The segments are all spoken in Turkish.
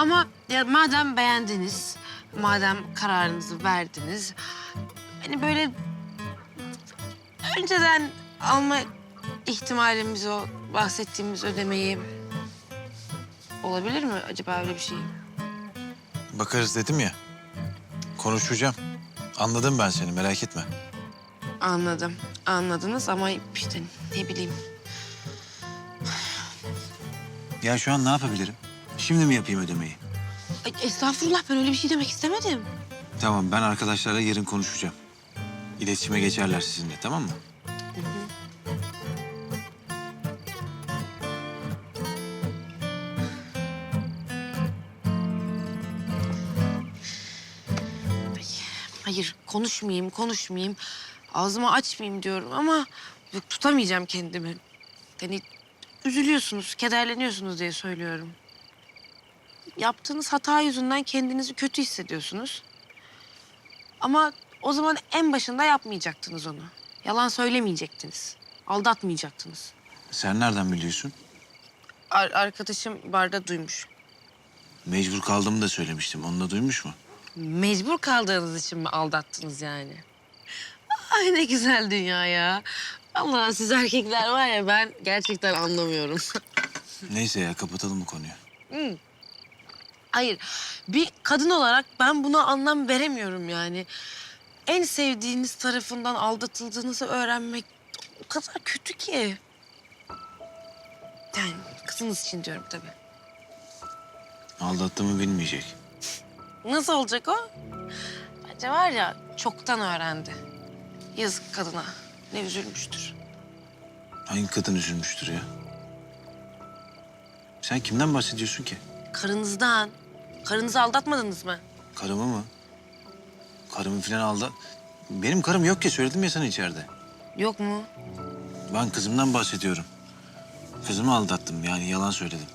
Ama ya madem beğendiniz, madem kararınızı verdiniz... ...hani böyle önceden alma ihtimalimiz o bahsettiğimiz ödemeyi... Olabilir mi acaba öyle bir şey? Bakarız dedim ya. Konuşacağım. Anladım ben seni merak etme. Anladım. Anladınız ama işte ne bileyim. Ya şu an ne yapabilirim? Şimdi mi yapayım ödemeyi? Ay, estağfurullah ben öyle bir şey demek istemedim. Tamam ben arkadaşlarla yarın konuşacağım. İletişime geçerler sizinle tamam mı? Hayır konuşmayayım, konuşmayayım. Ağzımı açmayayım diyorum ama yok tutamayacağım kendimi. Yani üzülüyorsunuz, kederleniyorsunuz diye söylüyorum. Yaptığınız hata yüzünden kendinizi kötü hissediyorsunuz. Ama o zaman en başında yapmayacaktınız onu. Yalan söylemeyecektiniz. Aldatmayacaktınız. Sen nereden biliyorsun? Ar- arkadaşım barda duymuş. Mecbur kaldığımı da söylemiştim. Onu da duymuş mu? Mecbur kaldığınız için mi aldattınız yani? Ay ne güzel dünya ya. Allah siz erkekler var ya ben gerçekten anlamıyorum. Neyse ya kapatalım bu konuyu. Hayır bir kadın olarak ben buna anlam veremiyorum yani. En sevdiğiniz tarafından aldatıldığınızı öğrenmek o kadar kötü ki. Yani kızınız için diyorum tabii. Aldattığımı bilmeyecek. Nasıl olacak o? Bence var ya çoktan öğrendi. Yazık kadına. Ne üzülmüştür. Hangi kadın üzülmüştür ya? Sen kimden bahsediyorsun ki? Karınızdan. Karınızı aldatmadınız mı? Karımı mı? Karımı falan aldı. Benim karım yok ki söyledim ya sana içeride. Yok mu? Ben kızımdan bahsediyorum. Kızımı aldattım yani yalan söyledim.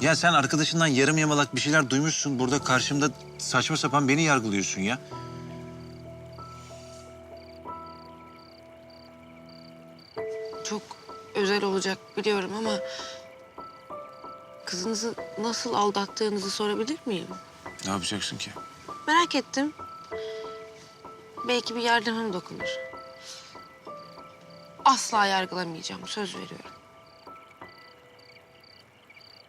Ya sen arkadaşından yarım yamalak bir şeyler duymuşsun. Burada karşımda saçma sapan beni yargılıyorsun ya. Çok özel olacak biliyorum ama... ...kızınızı nasıl aldattığınızı sorabilir miyim? Ne yapacaksın ki? Merak ettim. Belki bir yardımım dokunur. Asla yargılamayacağım, söz veriyorum.